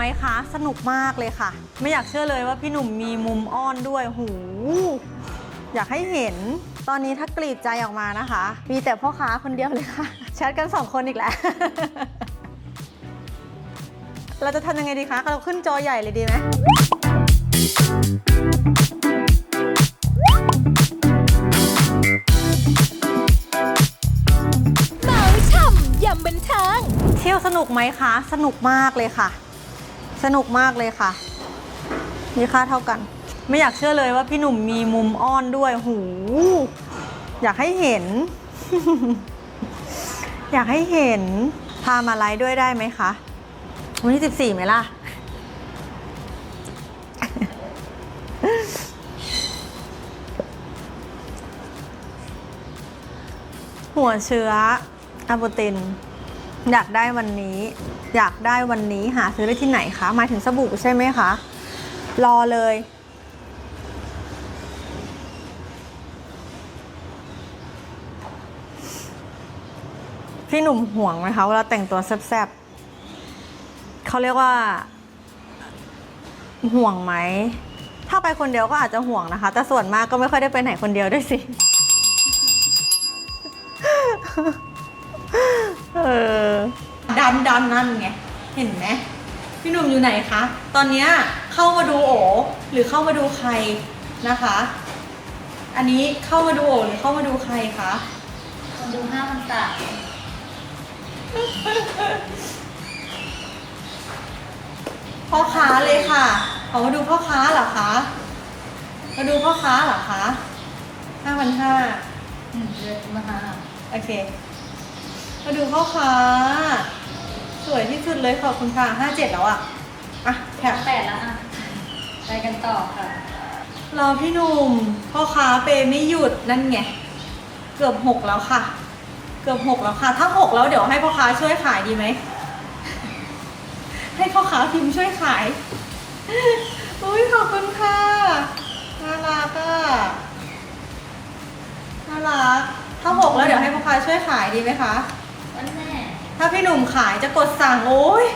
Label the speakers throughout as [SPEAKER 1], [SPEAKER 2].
[SPEAKER 1] ไหมคะ สนุกมากเลยค่ะ ไม่อยากเชื่อเลยว่าพี่หนุ่มมีมุมอ้อนด้วยหูอยากให้เห็นตอนนี้ถ้ากรีดใจออกมานะคะ มีแต่พ่อค้าคนเดียวเลยค่ะแชทกันสองคนอีกแล้ว เราจะทำยังไงดีคะเราขึ้นจอใหญ่เลยดีไหม
[SPEAKER 2] เมาช่ำยำบันเทิง
[SPEAKER 1] เที่ยวสนุกไหมคะ สนุกมากเลยค่ะ สนุกมากเลยค่ะ มีค่าเท่ากัน ไม่อยากเชื่อเลยว่าพี่หนุ่มมีมุมอ้อนด้วยหูอยากให้เห็น อยากให้เห็น พามาไลฟ์ด้วยได้ไหมคะ วันที่14ไหมล่ะ หัวเชื้ออะโบติน อยากได้วันนี้ อยากได้วันนี้หาซื้อได้ที่ไหนคะหมายถึงสบู่ใช่ไหมคะ รอเลย พี่หนุ่มห่วงไหมคะเวลาแต่งตัวแซ่บๆเขาเรียกว่า ห่วงไหม ถ้าไปคนเดียวก็อาจจะห่วงนะคะ แต่ส่วนมากก็ไม่ค่อยได้ไปไหนคนเดียวด้วยสิ ดำดำนั่นไง เห็นไหมพี่หนุ่มอยู่ไหนคะ ตอนเนี้ยเข้ามาดูโอหรือเข้ามาดูใครนะคะ อันนี้เข้ามาดูโอหรือเข้ามาดูใครคะ
[SPEAKER 3] คนดูห้าพันสาม
[SPEAKER 1] พ่อค้าเลยค่ะเขามาดูพ่อค้าเหรอคะ มาดูพ่อค้าเหรอคะห้าพันห้า
[SPEAKER 3] เดือนมาหา
[SPEAKER 1] โอเค มาดูพ่อค้า สวยที่สุดเลยขอบคุณค่ะห้าเจ็ดแล้วอะอะแถบ
[SPEAKER 3] แปดแล้วอะไปกันต่อค่ะ
[SPEAKER 1] รอพี่หนุ่มพ่อค้าเปย์ไม่หยุดนั่นไง เกือบหกแล้วค่ะ เกือบหกแล้วค่ะ ถ้าหกแล้วเดี๋ยวให้พ่อค้าช่วยขายดีไหม ให้พ่อค้าพิมพ์ช่วยขาย อุ้ยขอบคุณค่ะน่ารักอะน่ารักถ้าหกแล้วเดี๋ยวให้พ่อค้าช่วยขายดีไหมคะ
[SPEAKER 3] วันแม่
[SPEAKER 1] ถ้า พี่หนุ่มขายจะกดสั่งโอ้ย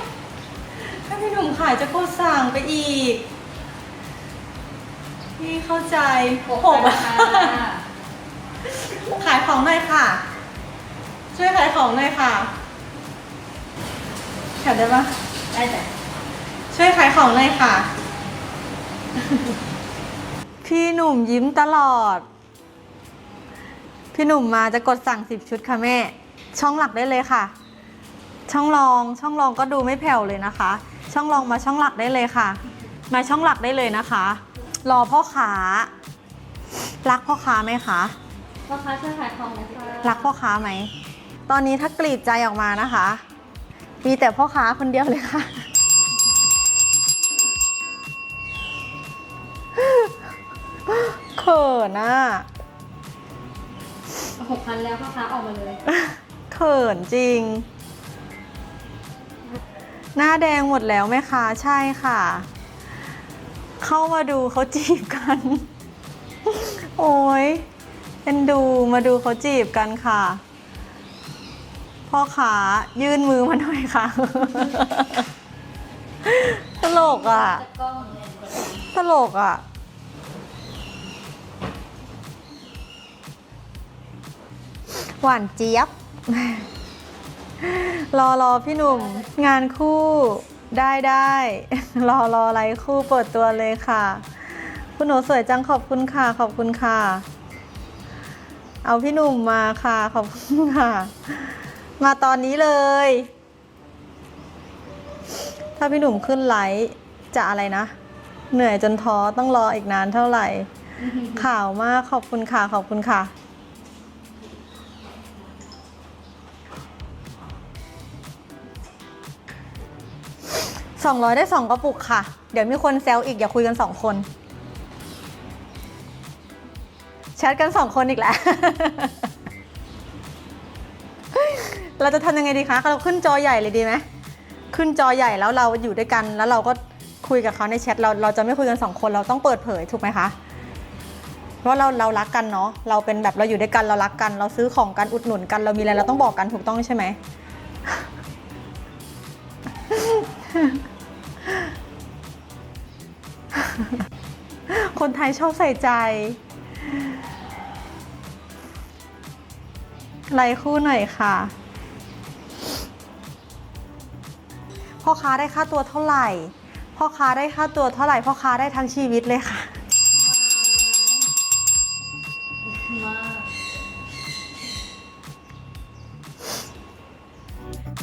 [SPEAKER 1] ถ้าพี่หนุ่มขายจะกดสั่งไปอีก พี่เข้าใจ
[SPEAKER 3] หก
[SPEAKER 1] หก
[SPEAKER 3] รา
[SPEAKER 1] อะ
[SPEAKER 3] คา
[SPEAKER 1] ขายของหน่อยค่ะ ช่วยขายของหน่อยค่ะแถมได้ปะ
[SPEAKER 3] ได้จ้ะ
[SPEAKER 1] ช่วยขายของหน่อยค่ะ พี่หนุ่มยิ้มตลอด พี่หนุ่มมาจะกดสั่งสิบชุดค่ะแม่ ช่องหลักได้เลยค่ะ ช่องรองช่องรองก็ดูไม่แผ่วเลยนะคะ ช่องรองมาช่องหลักได้เลยค่ะ มาช่องหลักได้เลยนะคะ รอพ่อค้ารักพ่อค้าไหมคะ
[SPEAKER 3] พ่อค้าช่วยขายของหนะคะ
[SPEAKER 1] รักพ่อค้าไหมตอนนี้ถ้ากรีดใจออกมานะคะ มีแต่พ่อค้าคนเดียวเลยค่ะ เขินอะ
[SPEAKER 3] หกพันแล้วพ่อค้าออกมาเลย
[SPEAKER 1] เขินจริง หน้าแดงหมดแล้วไหมคะใช่ค่ะ เข้ามาดูเขาจีบกัน โอ้ยเอ็นดูมาดูเขาจีบกันค่ะ พ่อขายื่นมือมาหน่อยค่ะ ตลกอะ
[SPEAKER 3] ตะกล้อง
[SPEAKER 1] ตลกอะหวานเจี๊ยบ รอรอพี่หนุ่ม งานคู่ได้ได้รอรออะไรคู่เปิดตัวเลยค่ะ คุณหนูสวยจังขอบคุณค่ะ ขอบคุณค่ะ เอาพี่หนุ่มมาค่ะ ขอบคุณค่ะ มาตอนนี้เลย ถ้าพี่หนุ่มขึ้นไลฟ์จะอะไรนะ เหนื่อยจนท้อต้องรออีกนานเท่าไหร่ข่าวมากขอบคุณค่ะ ขอบคุณค่ะ สองร้อยได้สองกระปุกค่ะ เดี๋ยวมีคนแซวอีกอย่าคุยกันสองคนแชทกันสองคนอีกแล้ว เราจะทำยังไงดีคะเราขึ้นจอใหญ่เลยดีไหมขึ้นจอใหญ่แล้วเราอยู่ด้วยกันแล้วเราก็คุยกับเขาในแชทเราเราจะไม่คุยกันสองคนเราต้องเปิดเผยถูกไหมคะเพราะเราเรารักกันเนาะเราเป็นแบบเราอยู่ด้วยกันเรารักกัน เราซื้อของกันอุดหนุนกันเรามีอะไรเราต้องบอกกันถูกต้องใช่ไหม ทยชอบใส่ใจ ไลค์คู่หน่อยค่ะ พ่อค้าได้ค่าตัวเท่าไหร่ พ่อค้าได้ค่าตัวเท่าไหร่ พ่อค้าได้ทั้งชีวิตเลยค่ะ
[SPEAKER 3] มาก